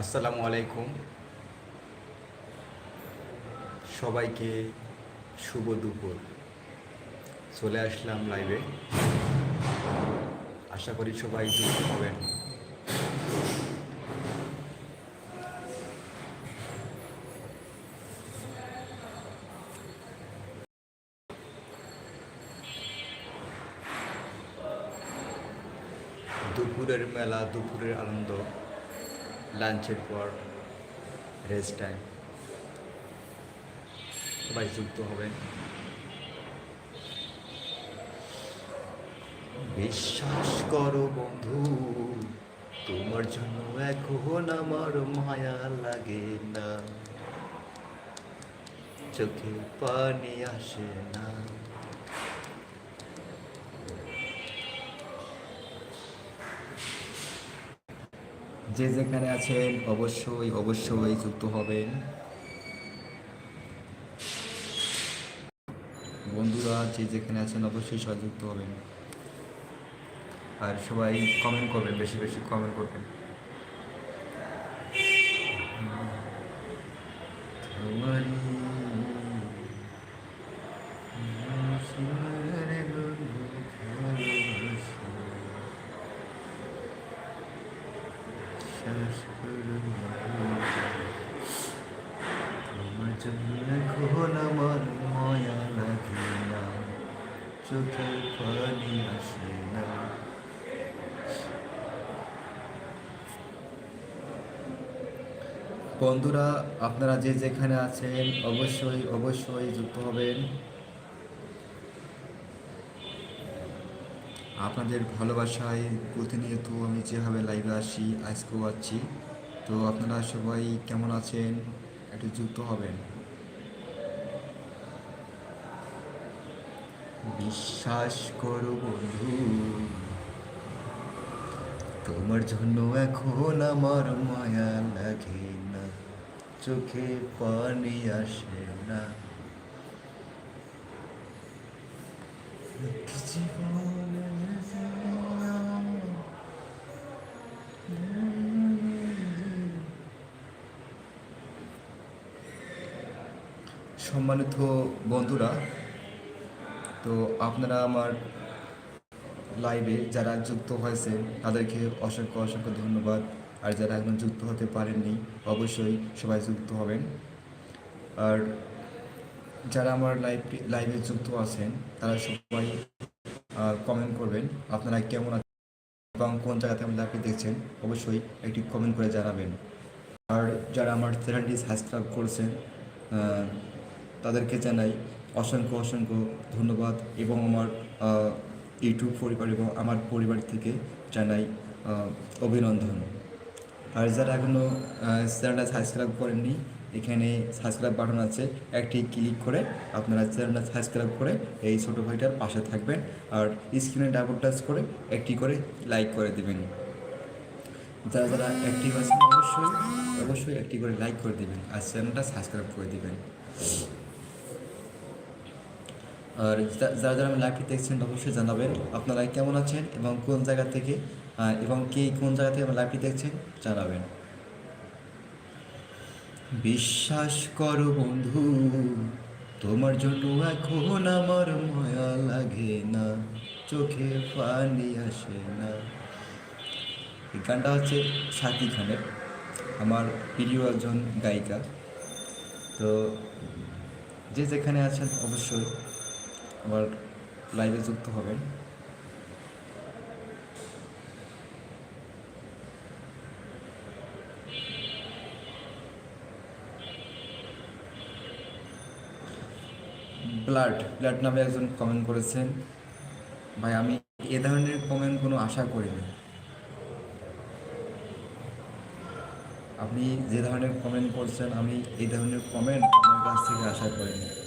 আসসালামু আলাইকুম। সবাইকে শুভ দুপুর। চলে আসলাম লাইভে আশা করি সবাই যুক্ত হবেন। দুপুরের মেলা, দুপুরের আনন্দ। লাঞ্চের পর রেস্ট টাইম সবাই যুক্ত হবেন বিশ্বাস করো বন্ধু, তোমার জন্য এখন আমার মায়া লাগে না। চোখে পানি আসে না। যে যেখানে আছেন, অবশ্যই অবশ্যই যুক্ত হবেন। বন্ধুরা, যে যেখানে আছেন, অবশ্যই সহযুক্ত যুক্ত হবেন আর সবাই কমেন্ট করবেন, বেশি বেশি কমেন্ট করবেন তোমারই সুরে বন্ধু ভালোবাসা শ্বাস করো তোমার জন্য এখন আমার মায়া লাগে না চোখে পানি আসে না বন্ধুরা, আপনারা যে যেখানে আছেন, অবশ্যই অবশ্যই যুক্ত হবেন। আপনাদের ভালোবাসায় প্রতিনিয়ত আমি যেভাবে লাইভে আসি, আজকেও আছি তো আপনারা সবাই কেমন আছেন? একটু যুক্ত হবেন। বিশ্বাস করো বন্ধু, তোমার জন্য এখন আমার মায়া লাগে চোখে পানি আসে না। সম্মানিত বন্ধুরা, তো আপনারা আমার লাইভে যারা যুক্ত হয়েছেন, তাদেরকে অসংখ্য অসংখ্য ধন্যবাদ। আর যারা এখন যুক্ত হতে পারেননি, অবশ্যই সবাই যুক্ত হবেন। আর যারা আমার লাইভ লাইভে যুক্ত আছেন, তারা সবাই কমেন্ট করবেন, আপনারা কেমন আছেন এবং কোন জায়গাতে আমার লাইভটি দেখছেন, অবশ্যই একটি কমেন্ট করে জানাবেন। আর যারা আমার চ্যানেলটি সাবস্ক্রাইব করেছেন তাদেরকে জানাই অসংখ্য অসংখ্য ধন্যবাদ এবং আমার ইউটিউব পরিবার এবং আমার পরিবার থেকে জানাই অভিনন্দন। আর যারা এখনও চ্যানেলটা সাবস্ক্রাইব করেননি, এখানে সাবস্ক্রাইব বাটন আছে, একটি ক্লিক করে আপনারা চ্যানেলটা সাবস্ক্রাইব করে এই ছোটো ভাইটার পাশে থাকবেন আর স্ক্রিনে ডাবল টাচ করে একটি করে লাইক করে দেবেন। যারা যারা অ্যাক্টিভ আছেন, অবশ্যই অবশ্যই একটি করে লাইক করে দিবেন আর চ্যানেলটা সাবস্ক্রাইব করে দিবেন। আর যারা যারা আমি লাইভটি দেখছেন অবশ্যই জানাবেন আপনারা কেমন আছেন এবং কোন জায়গা থেকে এবং কে কোন জায়গা থেকে আমার লাইভটি দেখছেন জানাবেন? বিশ্বাস করো বন্ধু, তোমার জন্য এখন আমার মায়া লাগে না, চোখে পানি আসে না। এই গানটা হচ্ছে সাথী খানের, আমার প্রিয় একজন গায়িকা। তো যে যেখানে আছেন অবশ্যই আমার লাইভে যুক্ত হবেন। ব্লাড ব্লাড নামে একজন কমেন্ট করেছেন। ভাই, আমি এ ধরনের কমেন্ট কোনো আশা করিনি। আপনি যে ধরনের কমেন্ট করছেন, আমি এই ধরনের কমেন্ট আপনার কাছ থেকে আশা করিনি।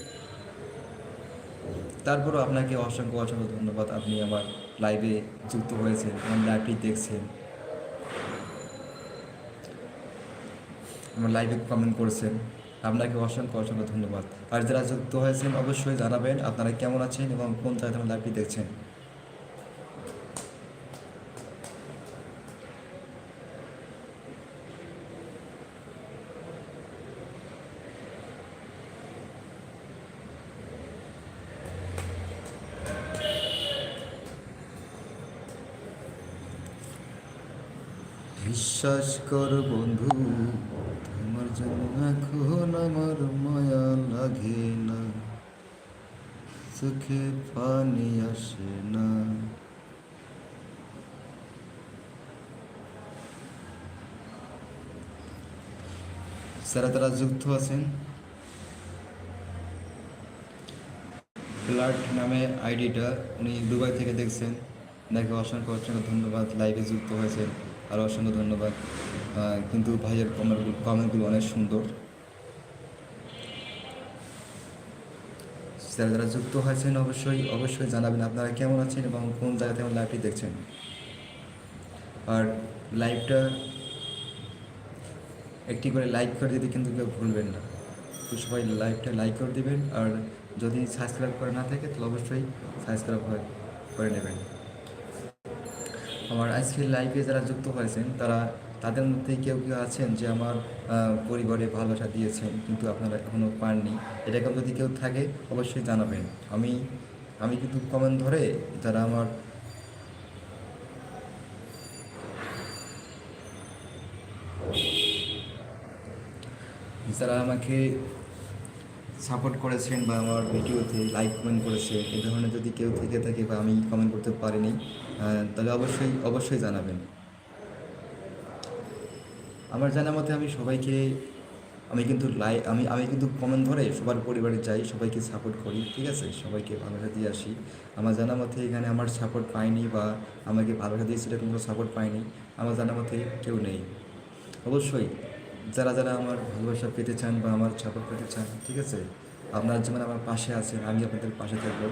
তারপরও আপনাকে অসংখ্য অসংখ্য ধন্যবাদ। আপনি আমার লাইভে যুক্ত হয়েছেন, আমার লাইভটি দেখছেন। আমার লাইভে কমেন্ট করেছেন। আপনাকে অসংখ্য অসংখ্য ধন্যবাদ। আর যারা যুক্ত হয়েছেন, অবশ্যই জানাবেন আপনারা কেমন আছেন এবং কোন জায়গায় আমার লাইভটি দেখছেন। বিশ্বাস কর বন্ধু, তোমার জন্য এখন আমার মায়া লাগে না। চোখে পানি আসে না। যারা তারা যুক্ত আছেন। ফ্লার্ট নামে আইডিটা উনি দুবাই থেকে দেখছেন। দেখে অসংখ্য অসংখ্য ধন্যবাদ। লাইভে যুক্ত হয়েছেন। আর অসংখ্য ধন্যবাদ। কিন্তু ভাইয়ের কমেন্ট কমেন্টগুলো অনেক সুন্দর। যারা যারা যুক্ত হয়েছেন অবশ্যই অবশ্যই জানাবেন আপনারা কেমন আছেন এবং কোন জায়গাতে আমার লাইভটি দেখছেন। আর লাইভটা একটি করে লাইক করে দিতে কিন্তু কেউ ভুলবেন না। তো সবাই লাইভটা লাইক করে দিবেন। আর যদি সাবস্ক্রাইব করে না থাকে, তাহলে অবশ্যই সাবস্ক্রাইব করে নেবেন। আমার আজকের লাইফে যারা যুক্ত হয়েছেন, তারা তাদের মধ্যে কেউ কেউ আছেন যে আমার পরিবারে ভালোবাসা দিয়েছেন, কিন্তু আপনারা এখনও পাননি। এরকম যদি কেউ থাকে, অবশ্যই জানাবেন। আমি আমি কিন্তু কমেন্ট ধরে যারা আমার যারা আমাকে সাপোর্ট করেছেন বা আমার ভিডিওতে লাইক কমেন্ট করেছে এ ধরনের যদি কেউ থেকে থাকে বা আমি কমেন্ট করতে পারিনি তাহলে অবশ্যই অবশ্যই জানাবেন। আমার জানা মতে আমি সবাইকে, আমি কিন্তু লাই, আমি আমি কিন্তু কমেন্ট ধরে সবার পরিবারে যাই, সবাইকে সাপোর্ট করি, ঠিক আছে? সবাইকে ভালোবাসা দিয়ে আসি। আমার জানা মতে এখানে আমার সাপোর্ট পাইনি বা আমাকে ভালোবাসা দিয়েছে এরকম কোনো সাপোর্ট পাইনি, আমার জানা মতে কেউ নেই। অবশ্যই। যারা যারা আমার ভালোবাসা পেতে চান বা আমার সাপোর্ট পেতে চান, ঠিক আছে? আপনারা যেমন আমার পাশে আছেন, আমি আপনাদের পাশে থাকব।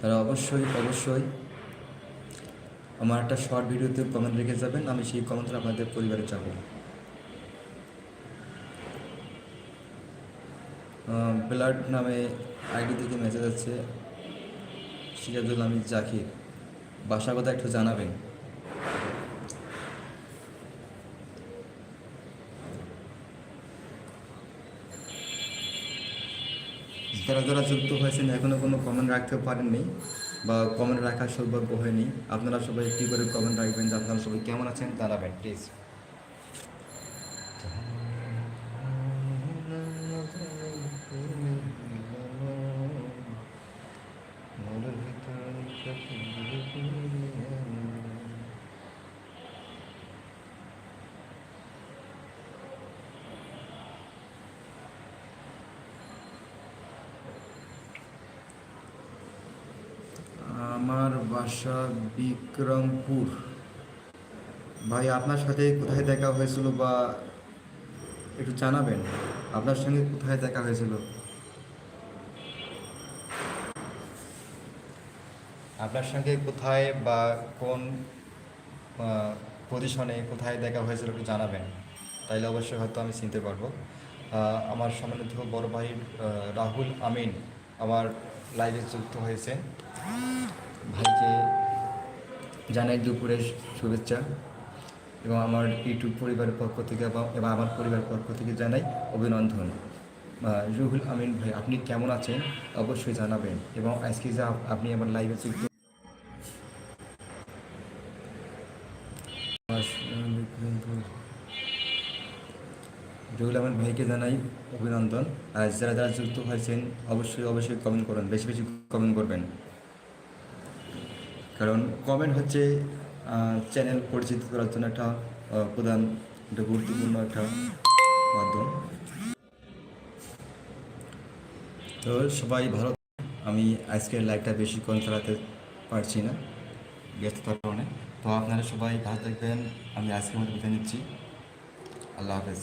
তারা অবশ্যই অবশ্যই আমার একটা শর্ট ভিডিওতে কমেন্ট রেখে যাবেন, আমি সেই কমেন্টটা আপনাদের পরিবারে যাব ব্লাড নামে আইডি থেকে মেসেজ আছে সিরাজুল আমির জাকির, বাসার কথা একটু জানাবেন। যারা যারা যুক্ত হয়েছেন এখনও কোনো কমেন্ট রাখতে পারেননি বা কমেন্ট রাখার সৌভাগ্য হয়নি। আপনারা সবাই একটি করে কমেন্ট রাখবেন যে আপনারা সবাই কেমন আছেন, জানাবেন প্লিজ আমার বাসা বিক্রমপুর। ভাই, আপনার সাথে কোথায় দেখা হয়েছিল বা একটু জানাবেন? আপনার সঙ্গে কোথায় দেখা হয়েছিল? আপনার সঙ্গে কোথায় বা কোন পজিশনে কোথায় দেখা হয়েছিল একটু জানাবেন। তাইলে অবশ্যই হয়তো আমি চিনতে পারব। আমার সম্মানিত বড় ভাই রাহুল আমিন আমার লাইভে যুক্ত হয়েছে। ভাইকে জানাই দুপুরের শুভেচ্ছা এবং আমার ইউটিউব পরিবারের পক্ষ থেকে এবং- আমার পরিবারের পক্ষ থেকে জানাই অভিনন্দন। রুহুল আমিন ভাই, আপনি কেমন আছেন? অবশ্যই জানাবেন এবং আজকে যে আপ- আপনি আমার লাইভে যুক্ত রুহুল আমিন ভাইকে জানাই অভিনন্দন। আর যারা যারা যুক্ত হয়েছেন, অবশ্যই অবশ্যই কমেন্ট করবেন বেশি বেশি কমেন্ট করবেন। কারণ কমেন্ট হচ্ছে চ্যানেল পরিচিত করার জন্য একটা প্রধান, একটা গুরুত্বপূর্ণ একটা মাধ্যম। তো সবাই ভালো, আমি আজকের লাইভটা বেশিক্ষণ চালাতে পারছি না ব্যস্ততার কারণে। তো আপনারা সবাই ভালো থাকবেন, আমি আজকের মধ্যে বিদায় নিচ্ছি। আল্লাহ হাফেজ।